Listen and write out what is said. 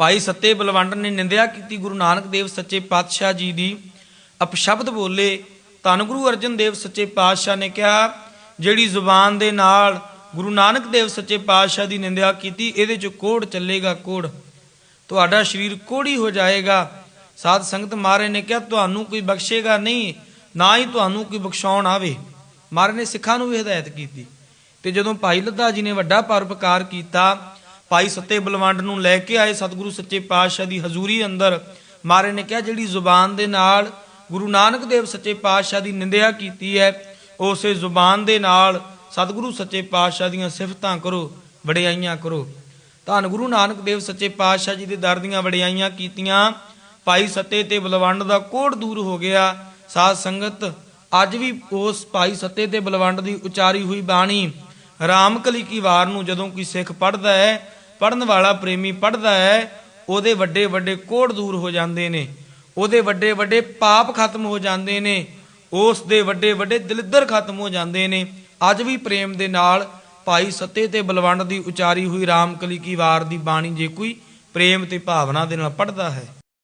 ਭਾਈ ਸੱਤੇ ਬਲਵੰਡ ਨੇ ਨਿੰਦਿਆ ਕੀਤੀ ਗੁਰੂ ਨਾਨਕ ਦੇਵ ਸੱਚੇ ਪਾਤਸ਼ਾਹ ਜੀ ਦੀ ਅਪਸ਼ਬਦ ਬੋਲੇ। ਧੰਨ ਗੁਰੂ ਅਰਜਨ ਦੇਵ ਸੱਚੇ ਪਾਤਸ਼ਾਹ ਨੇ ਕਿਹਾ, ਜਿਹੜੀ ਜ਼ੁਬਾਨ ਦੇ ਨਾਲ ਗੁਰੂ ਨਾਨਕ ਦੇਵ ਸੱਚੇ ਪਾਤਸ਼ਾਹ ਦੀ ਨਿੰਦਿਆ ਕੀਤੀ, ਇਹਦੇ ਚ ਕੋੜ ਚੱਲੇਗਾ ਕੋੜ। ਤੁਹਾਡਾ ਸਰੀਰ ਕੋੜੀ ਹੋ ਜਾਏਗਾ। ਸਾਧ ਸੰਗਤ ਮਾਰੇ ਨੇ ਕਿਹਾ, ਤੁਹਾਨੂੰ ਕੋਈ ਬਖਸ਼ੇਗਾ ਨਹੀਂ, ਨਾ ਹੀ ਤੁਹਾਨੂੰ ਕੋਈ ਬਖਸ਼ਾਉਣ ਆਵੇ। ਮਾਰੇ ਨੇ ਸਿੱਖਾਂ ਨੂੰ ਵੀ ਹਦਾਇਤ ਕੀਤੀ। ਤੇ ਜਦੋਂ ਭਾਈ ਲੱਦਾ ਜੀ ਨੇ ਵੱਡਾ ਪਰਪਕਾਰ ਕੀਤਾ ਭਾਈ ਸੱਤੇ ਬਲਵੰਡ ਨੂੰ ਲੈ ਕੇ ਆਏ ਸਤਿਗੁਰੂ ਸੱਚੇ ਪਾਤਸ਼ਾਹ ਦੀ ਹਜ਼ੂਰੀ ਅੰਦਰ। ਮਾਰੇ ਨੇ ਕਿਹਾ, ਜਿਹੜੀ ਜ਼ੁਬਾਨ ਦੇ ਨਾਲ ਗੁਰੂ ਨਾਨਕ ਦੇਵ ਸੱਚੇ ਪਾਤਸ਼ਾਹ ਦੀ ਨਿੰਦਿਆ ਕੀਤੀ ਹੈ, ਉਸੇ ਜ਼ੁਬਾਨ ਦੇ ਨਾਲ ਸਤਿਗੁਰੂ ਸੱਚੇ ਪਾਤਸ਼ਾਹ ਦੀਆਂ ਸਿਫਤਾਂ ਕਰੋ, ਵਡਿਆਈਆਂ ਕਰੋ। ਧੰਨ ਗੁਰੂ ਨਾਨਕ ਦੇਵ ਸੱਚੇ ਪਾਤਸ਼ਾਹ ਜੀ ਦੇ ਦਰ ਦੀਆਂ ਵਡਿਆਈਆਂ ਕੀਤੀਆਂ। ਭਾਈ ਸੱਤੇ ਤੇ ਬਲਵੰਡ ਦਾ ਕੋੜ ਦੂਰ ਹੋ ਗਿਆ। ਸਾਧ ਸੰਗਤ, ਅੱਜ ਵੀ ਉਸ ਭਾਈ ਸੱਤੇ ਤੇ ਬਲਵੰਡ ਦੀ ਉਚਾਰੀ ਹੋਈ ਬਾਣੀ ਰਾਮਕਲੀ ਕੀ ਵਾਰ ਨੂੰ ਜਦੋਂ ਕੋਈ ਸਿੱਖ ਪੜ੍ਹਦਾ ਹੈ ਪੜਨ ਵਾਲਾ ਪ੍ਰੇਮੀ ਪੜ੍ਹਦਾ ਹੈ, ਉਹਦੇ ਵੱਡੇ ਵੱਡੇ ਕੋੜ ਦੂਰ ਹੋ ਜਾਂਦੇ ਨੇ, ਉਹਦੇ ਵੱਡੇ ਵੱਡੇ ਪਾਪ ਖਤਮ ਹੋ ਜਾਂਦੇ ਨੇ ਉਸ ਦੇ ਵੱਡੇ ਵੱਡੇ ਦਲਿੱਦਰ ਖਤਮ ਹੋ ਜਾਂਦੇ ਨੇ। ਅੱਜ ਵੀ ਪ੍ਰੇਮ ਦੇ ਨਾਲ ਭਾਈ ਸੱਤੇ ਤੇ ਬਲਵੰਡ ਦੀ ਉਚਾਰੀ ਹੋਈ ਰਾਮਕਲੀ ਕੀ ਵਾਰ ਦੀ ਬਾਣੀ ਜੇ ਕੋਈ ਪ੍ਰੇਮ ਤੇ ਭਾਵਨਾ ਦੇ ਨਾਲ ਪੜ੍ਹਦਾ ਹੈ।